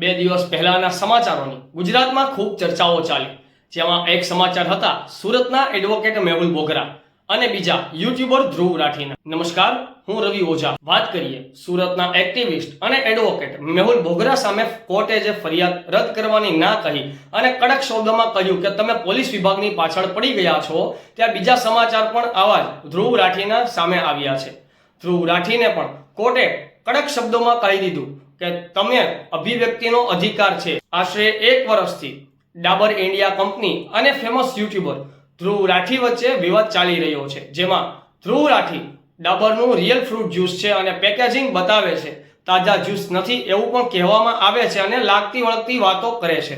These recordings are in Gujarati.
બે દિવસ પહેલાના સમાચારોની ગુજરાતમાં ખૂબ ચર્ચાઓ ચાલી. જેમાં એક સમાચાર હતા, સુરતના એડવોકેટ મેહુલ બોગરા અને બીજા યુટ્યુબર ધ્રુવ રાઠીના. નમસ્કાર, હું રવિ ઓઝા. વાત કરીએ સુરતના એક્ટિવિસ્ટ અને એડવોકેટ મેહુલ બોગરા સામે કોર્ટે જે ફરિયાદ રદ કરવાની ના કહી અને કડક શબ્દોમાં કહ્યું કે તમે પોલીસ વિભાગની પાછળ પડી ગયા છો, ત્યાં બીજા સમાચાર પણ આવા જ ધ્રુવ રાઠીના સામે આવ્યા છે. ધ્રુવ રાઠીને પણ કોર્ટે કડક શબ્દોમાં કહી દીધું કે તમે અભિવ્યક્તિનો અધિકાર છે. આશરે એક વર્ષથી ડાબર ઇન્ડિયા કંપની અને ફેમસ યુટ્યુબર ધ્રુવ રાઠી વચ્ચે વિવાદ ચાલી રહ્યો છે, જેમાં ધ્રુવ રાઠી ડાબરનું રિયલ ફ્રૂટ જ્યુસ છે અને પેકેજિંગ બતાવે છે. તાજા જ્યુસ નથી એવું પણ કહેવામાં આવે છે અને લાગતી વળગતી વાતો કરે છે.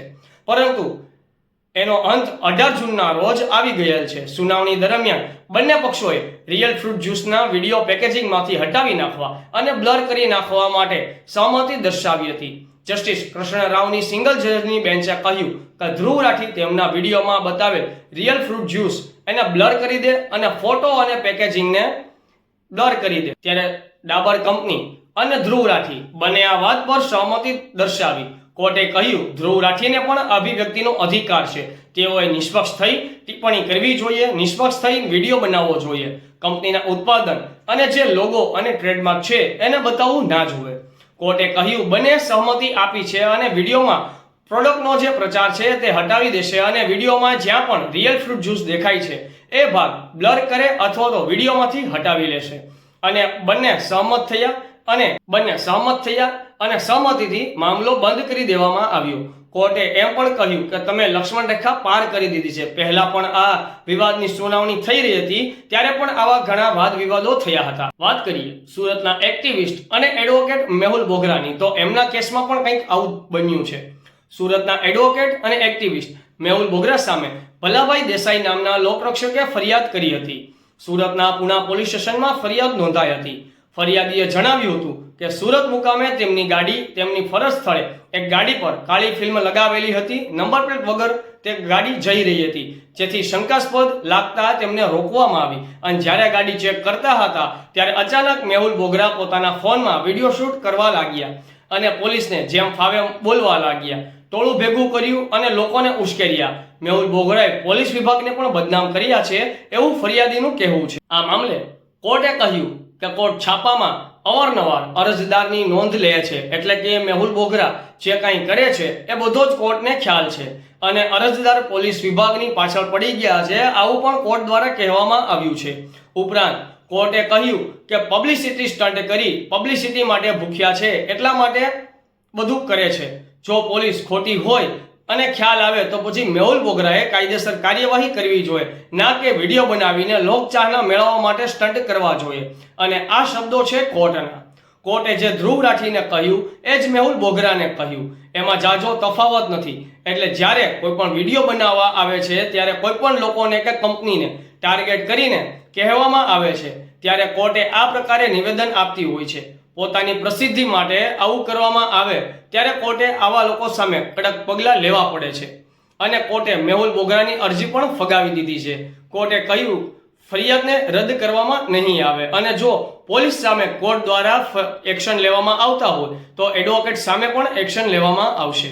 પરંતુ એનો અંત અઢાર જૂનના રોજ આવી ગયેલ છે. સુનાવણી દરમિયાન બંને પક્ષોએ રિયલ ફ્રૂટ જ્યુસના વીડિયો પેકેજિંગમાંથી હટાવી નાખવા અને બ્લર કરી નાખવા માટે સહમતિ દર્શાવી હતી. જસ્ટિસ કૃષ્ણ રાવની સિંગલ જજની બેન્ચે કહ્યું કે ધ્રુવ રાઠી તેમના વિડીયોમાં બતાવેલ રિયલ ફ્રૂટ જ્યુસ એને બ્લર કરી દે અને ફોટો અને પેકેજિંગને બ્લર કરી દે. ત્યારે ડાબર કંપની અને ધ્રુવ રાઠી બંને આ વાત પર સહમતિ દર્શાવી. કોર્ટે કહ્યું, ધ્રુવ રાઠીને પણ અભિવ્યક્તિનો અધિકાર છે. તેઓએ નિષ્પક્ષ થઈ ટિપ્પણી કરવી જોઈએ, નિષ્પક્ષ થઈ વીડિયો બનાવવો જોઈએ. કંપનીના ઉત્પાદન અને જે લોગો અને ટ્રેડમાર્ક છે, એને બતાવવું ના જોઈએ કોર્ટે કહ્યું, બંને સહમતિ આપી છે અને વિડીયોમાં પ્રોડક્ટનો જે પ્રચાર છે તે હટાવી દેશે અને વિડીયોમાં જ્યાં પણ રિયલ ફ્રૂટ જ્યુસ દેખાય છે, એ ભાગ બ્લર કરે અથવા તો વિડીયોમાંથી હટાવી લેશે. અને બંને સહમત થયા અને બંને સહમત થયા અને સહમતિથી મામલો બંધ કરી દેવામાં આવ્યો. કોર્ટે એમ પણ કહ્યું કે તમે લક્ષ્મણ રેખા પાર કરી દીધી છે. પહેલા પણ આ વિવાદની સુનાવણી થઈ રહી હતી, ત્યારે પણ આવા ઘણા વાદ વિવાદો થયા હતા. વાત કરીએ સુરતના એક્ટિવિસ્ટ અને એડવોકેટ મેહુલ બોગરાની, તો એમના કેસમાં પણ કંઈક આવું બન્યું છે. સુરતના એડવોકેટ અને એક્ટિવિસ્ટ મેહુલ બોગરા સામે ભલાભાઈ દેસાઈ નામના લોકરક્ષકે ફરિયાદ કરી હતી. સુરતના પુણા પોલીસ સ્ટેશનમાં ફરિયાદ નોંધાઈ હતી. ફરિયાદીએ જણાવ્યું હતું કે સુરત મુકામે તેમની ગાડી, તેમની ફરજ સ્થળે એક ગાડી પર કાળી ફિલ્મ લગાવેલી હતી. નંબર પ્લેટ વગર તે ગાડી જઈ રહી હતી. જેથી શંકાસ્પદ લાગતા તેમને રોકવામાં આવી. અને જ્યારે ગાડી ચેક કરતા હતા, ત્યારે અચાનક મેહુલ બોગરા પોતાના ફોનમાં વીડિયો શૂટ કરવા લાગ્યા અને પોલીસને જેમ ફાવે બોલવા લાગ્યા. ટોળું ભેગું કર્યું અને લોકોને ઉશ્કેર્યા. મેહુલ બોગરાએ પોલીસ વિભાગને પણ બદનામ કર્યા છે એવું ફરિયાદીનું કહેવું છે. આ મામલે કોર્ટે કહ્યું કે કોર્ટ છાપામાં અવારનવાર અરજદારની નોંધ લે છે. એટલે કે મેહુલ બોગરા જે કાંઈ કરે છે, એ બધો જ કોર્ટને ખ્યાલ છે. અને અરજદાર પોલીસ વિભાગની પાછળ પડી ગયા છે, આવું પણ કોર્ટ દ્વારા કહેવામાં આવ્યું છે. ઉપરાંત, કોર્ટે કહ્યું કે પબ્લિસિટી સ્ટન્ટ કરી પબ્લિસિટી માટે ભૂખ્યા છે, એટલા માટે બધું કરે છે. જો પોલીસ ખોટી હોય અને ખ્યાલ આવે તો પછી મેહુલ બોગરાએ કાયદેસર કાર્યવાહી કરવી જોઈએ, ના કે વીડિયો બનાવીને લોકચાહના મેળવવા માટે સ્ટન્ટ કરવા જોઈએ. અને આ શબ્દો છે કોર્ટના. કોર્ટે જે ધ્રુવ રાઠીને કહ્યું, એ જ મેહુલ બોગરાને કહ્યું. એમાં જાજો તફાવત નથી. એટલે જ્યારે કોઈ પણ વીડિયો બનાવવા આવે છે, ત્યારે કોઈ પણ લોકોને કે કંપનીને ટાર્ગેટ કરીને કહેવામાં આવે છે. ત્યારે કોર્ટે આ પ્રકારે નિવેદન આપતી હોય છે. પોતાની પ્રસિદ્ધિ માટે આવું કરવામાં આવે, ત્યારે કોર્ટે આવા લોકો સામે કડક પગલાં લેવા પડે છે. અને કોર્ટે મેહુલ બોગરાની અરજી પણ ફગાવી દીધી છે. કોર્ટે કહ્યું, ફરિયાદને રદ કરવામાં નહીં આવે. અને જો પોલીસ સામે કોર્ટ દ્વારા એક્શન લેવામાં આવતા હોય, તો એડવોકેટ સામે પણ એક્શન લેવામાં આવશે.